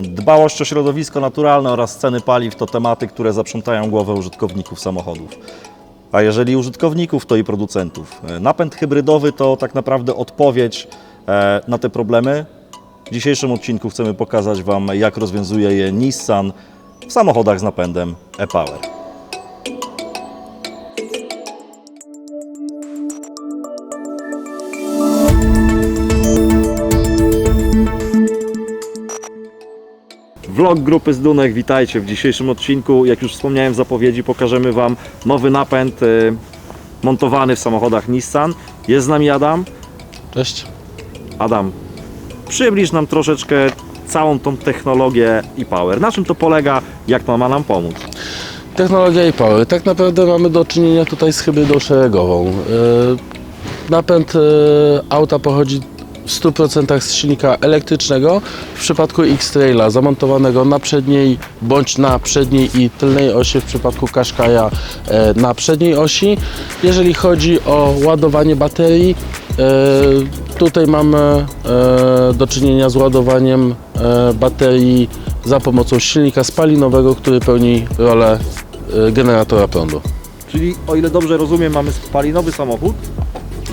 Dbałość o środowisko naturalne oraz ceny paliw to tematy, które zaprzątają głowę użytkowników samochodów. A jeżeli użytkowników, to i producentów. E, Napęd hybrydowy to tak naprawdę odpowiedź e, na te problemy. W dzisiejszym odcinku chcemy pokazać Wam, jak rozwiązuje je Nissan w samochodach z napędem e-Power. Vlog grupy z Dunek, witajcie w dzisiejszym odcinku. Jak już wspomniałem w zapowiedzi, pokażemy Wam nowy napęd y, montowany w samochodach Nissan. Jest z nami Adam. Cześć. Adam, przybliż nam troszeczkę całą tą technologię i power. Na czym to polega, jak to ma nam pomóc? Technologia i power. Tak naprawdę mamy do czynienia tutaj z hybrydą szeregową. Yy, Napęd yy, auta pochodzi w 100% z silnika elektrycznego. W przypadku X-Traila zamontowanego na przedniej bądź na przedniej i tylnej osi, w przypadku Qashqai'a e, na przedniej osi. Jeżeli chodzi o ładowanie baterii, e, tutaj mamy e, do czynienia z ładowaniem baterii za pomocą silnika spalinowego, który pełni rolę generatora prądu. Czyli o ile dobrze rozumiem, mamy spalinowy samochód,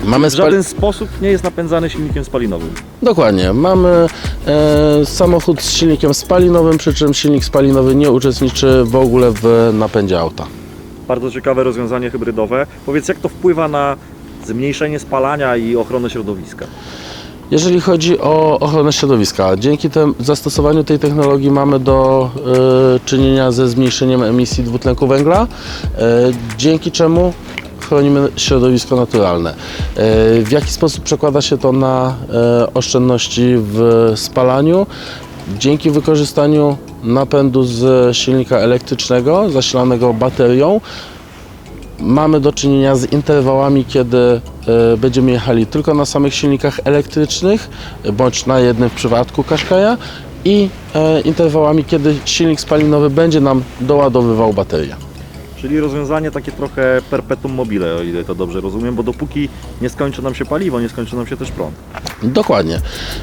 Mamy w żaden sposób nie jest napędzany silnikiem spalinowym. Dokładnie. Mamy e, samochód z silnikiem spalinowym, przy czym silnik spalinowy nie uczestniczy w ogóle w napędzie auta. Bardzo ciekawe rozwiązanie hybrydowe. Powiedz, jak to wpływa na zmniejszenie spalania i ochronę środowiska? Jeżeli chodzi o ochronę środowiska, dzięki tem, zastosowaniu tej technologii mamy do e, czynienia ze zmniejszeniem emisji dwutlenku węgla, e, dzięki czemu chronimy środowisko naturalne. E, w jaki sposób przekłada się to na e, oszczędności w spalaniu? Dzięki wykorzystaniu napędu z silnika elektrycznego zasilanego baterią mamy do czynienia z interwałami, kiedy e, będziemy jechali tylko na samych silnikach elektrycznych, bądź na jednym w przypadku Qashqai'a i interwałami, kiedy silnik spalinowy będzie nam doładowywał baterię. Czyli rozwiązanie takie trochę perpetuum mobile, o ile to dobrze rozumiem, bo dopóki nie skończy nam się paliwo, nie skończy nam się też prąd. Dokładnie.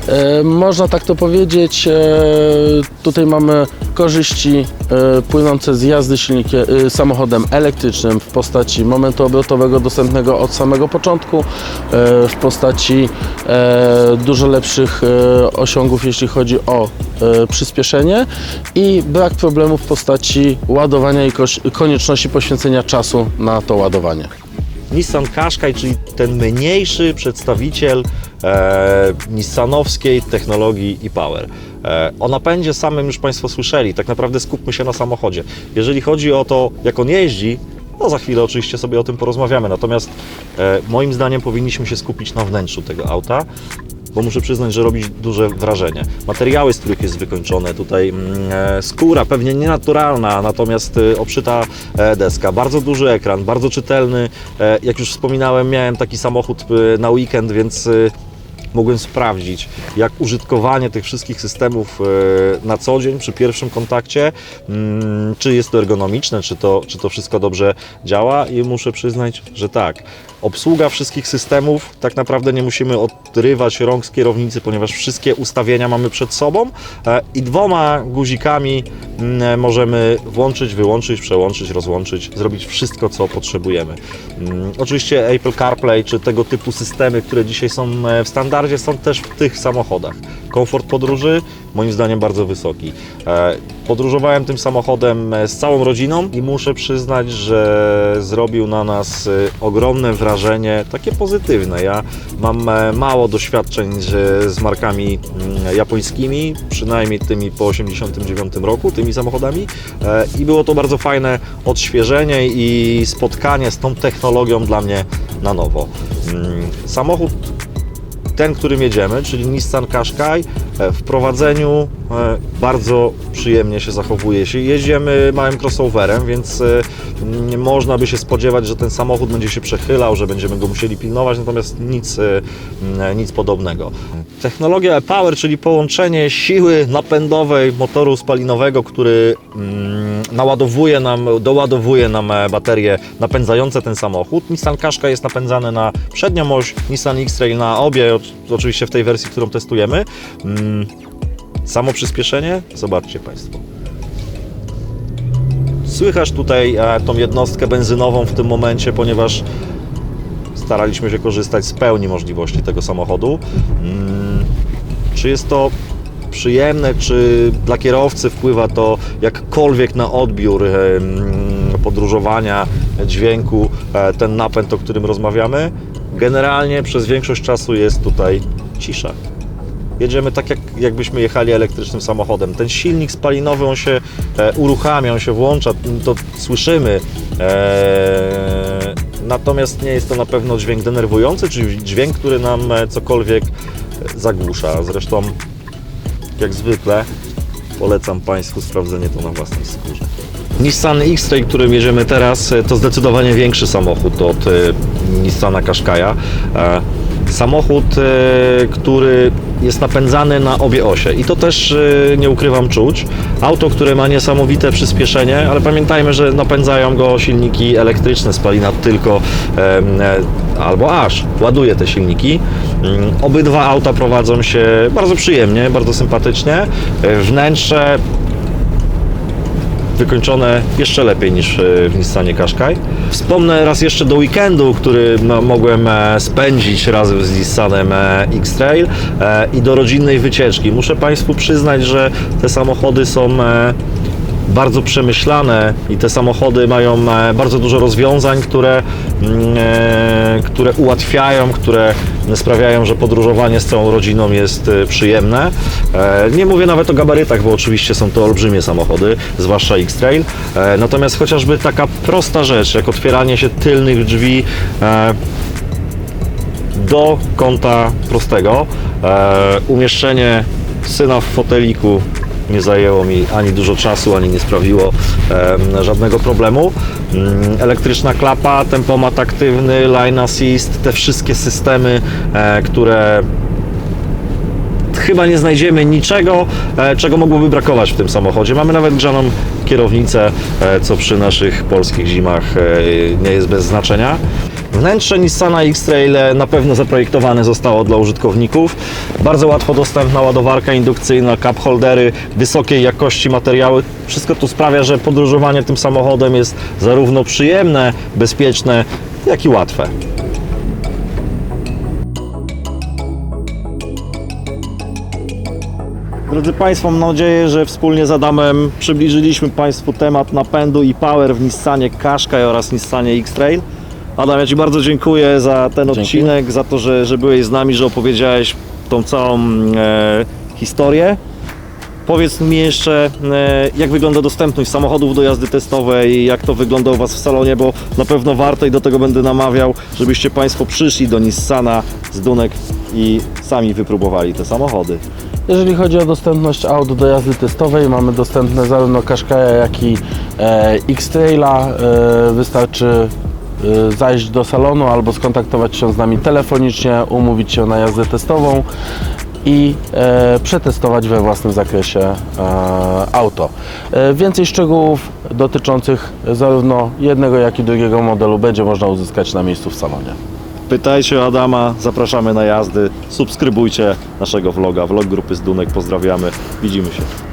E, można tak to powiedzieć. E, tutaj mamy korzyści e, płynące z jazdy silnikiem, e, samochodem elektrycznym w postaci momentu obrotowego dostępnego od samego początku, e, w postaci dużo lepszych osiągów, jeśli chodzi o przyspieszenie i brak problemów w postaci ładowania i konieczności poświęcenia czasu na to ładowanie. Nissan Qashqai, czyli ten mniejszy przedstawiciel e, nissanowskiej technologii i power. E, o napędzie samym już Państwo słyszeli, tak naprawdę skupmy się na samochodzie. Jeżeli chodzi o to, jak on jeździ, no za chwilę oczywiście sobie o tym porozmawiamy, natomiast e, moim zdaniem powinniśmy się skupić na wnętrzu tego auta, bo muszę przyznać, że robi duże wrażenie. Materiały, z których jest wykończone, tutaj mm, e, skóra, pewnie nienaturalna, natomiast e, obszyta e, deska, bardzo duży ekran, bardzo czytelny. E, jak już wspominałem, miałem taki samochód e, na weekend, więc e, mogłem sprawdzić, jak użytkowanie tych wszystkich systemów e, na co dzień, przy pierwszym kontakcie, mm, czy jest to ergonomiczne, czy to, czy to wszystko dobrze działa i muszę przyznać, że tak. Obsługa wszystkich systemów, tak naprawdę nie musimy odrywać rąk z kierownicy, ponieważ wszystkie ustawienia mamy przed sobą e, i dwoma guzikami mm, możemy włączyć, wyłączyć, przełączyć, rozłączyć, zrobić wszystko, co potrzebujemy. Mm, Oczywiście Apple CarPlay czy tego typu systemy, które dzisiaj są e, w standardzie, są też w tych samochodach. Komfort podróży moim zdaniem bardzo wysoki. E, Podróżowałem tym samochodem e, z całą rodziną i muszę przyznać, że zrobił na nas e, ogromne wrażenie, takie pozytywne. Ja mam mało doświadczeń z, markami mm, japońskimi, przynajmniej tymi po 89 roku, tymi samochodami i było to bardzo fajne odświeżenie i spotkanie z tą technologią dla mnie na nowo. Mm, Samochód ten, którym jedziemy, czyli Nissan Qashqai, w prowadzeniu e, bardzo przyjemnie się zachowuje. Jeśli Jedziemy małym crossoverem, więc e, można by się spodziewać, że ten samochód będzie się przechylał, że będziemy go musieli pilnować, natomiast nic, e, nic podobnego. Technologia e-Power, czyli połączenie siły napędowej motoru spalinowego, który mm, naładowuje nam, doładowuje nam e, baterie napędzające ten samochód. Nissan Qashqai jest napędzany na przednią oś, Nissan X-Trail na obie, oczywiście w tej wersji, którą testujemy. Mm, Samo przyspieszenie? Zobaczcie Państwo. Słychać tutaj e, tą jednostkę benzynową w tym momencie, ponieważ staraliśmy się korzystać z pełni możliwości tego samochodu. Mm, Czy jest to przyjemne, czy dla kierowcy wpływa to jakkolwiek na odbiór podróżowania, dźwięku, e, ten napęd, o którym rozmawiamy? Generalnie przez większość czasu jest tutaj cisza. Jedziemy tak, jak, jakbyśmy jechali elektrycznym samochodem. Ten silnik spalinowy, on się e, uruchamia, on się włącza, to słyszymy. E, natomiast nie jest to na pewno dźwięk denerwujący, czy dźwięk, który nam cokolwiek zagłusza. Zresztą, jak zwykle, polecam Państwu sprawdzenie to na własnej skórze. Nissan X-Trail, którym jedziemy teraz, e, to zdecydowanie większy samochód od e, Nissana Qashqai'a. Samochód, e, który jest napędzany na obie osie i to też e, nie ukrywam czuć. Auto, które ma niesamowite przyspieszenie, ale pamiętajmy, że napędzają go silniki elektryczne, spalina tylko e, albo aż ładuje te silniki. Mm, Obydwa auta prowadzą się bardzo przyjemnie, bardzo sympatycznie. Wnętrze wykończone jeszcze lepiej niż e, w Nissanie Qashqai. Wspomnę raz jeszcze do weekendu, który mogłem e, spędzić razem z Nissanem e, X-Trail i do rodzinnej wycieczki. Muszę Państwu przyznać, że te samochody są bardzo przemyślane i te samochody mają bardzo dużo rozwiązań, które, mm, które ułatwiają, które sprawiają, że podróżowanie z całą rodziną jest e, przyjemne. E, Nie mówię nawet o gabarytach, bo oczywiście są to olbrzymie samochody, zwłaszcza X-Trail. E, Natomiast chociażby taka prosta rzecz, jak otwieranie się tylnych drzwi do kąta prostego, umieszczenie syna w foteliku nie zajęło mi ani dużo czasu, ani nie sprawiło żadnego problemu. Mm, Elektryczna klapa, tempomat aktywny, line assist, te wszystkie systemy, e, które chyba nie znajdziemy niczego, e, czego mogłoby brakować w tym samochodzie. Mamy nawet grzaną kierownicę, e, co przy naszych polskich zimach e, nie jest bez znaczenia. Wnętrze Nissana X-Trail na pewno zaprojektowane zostało dla użytkowników. Bardzo łatwo dostępna ładowarka indukcyjna, cup holdery, wysokiej jakości materiały. Wszystko to sprawia, że podróżowanie tym samochodem jest zarówno przyjemne, bezpieczne, jak i łatwe. Drodzy Państwo, mam nadzieję, że wspólnie z Adamem przybliżyliśmy Państwu temat napędu i power w Nissanie Qashqai oraz Nissanie X-Trail. Adam, ja Ci bardzo dziękuję za ten Dzięki. odcinek, za to, że, że byłeś z nami, że opowiedziałeś tą całą e, historię. Powiedz mi jeszcze, e, jak wygląda dostępność samochodów do jazdy testowej, jak to wygląda u Was w salonie, bo na pewno warto i do tego będę namawiał, żebyście Państwo przyszli do Nissana z Dunek i sami wypróbowali te samochody. Jeżeli chodzi o dostępność aut do jazdy testowej, mamy dostępne zarówno Qashqai'a, jak i e, X-Traila. E, wystarczy e, zajść do salonu albo skontaktować się z nami telefonicznie, umówić się na jazdę testową i e, przetestować we własnym zakresie e, auto. E, więcej szczegółów dotyczących zarówno jednego, jak i drugiego modelu będzie można uzyskać na miejscu w salonie. Pytajcie Adama, zapraszamy na jazdy, subskrybujcie naszego vloga, vlog grupy z Dunek, pozdrawiamy, widzimy się.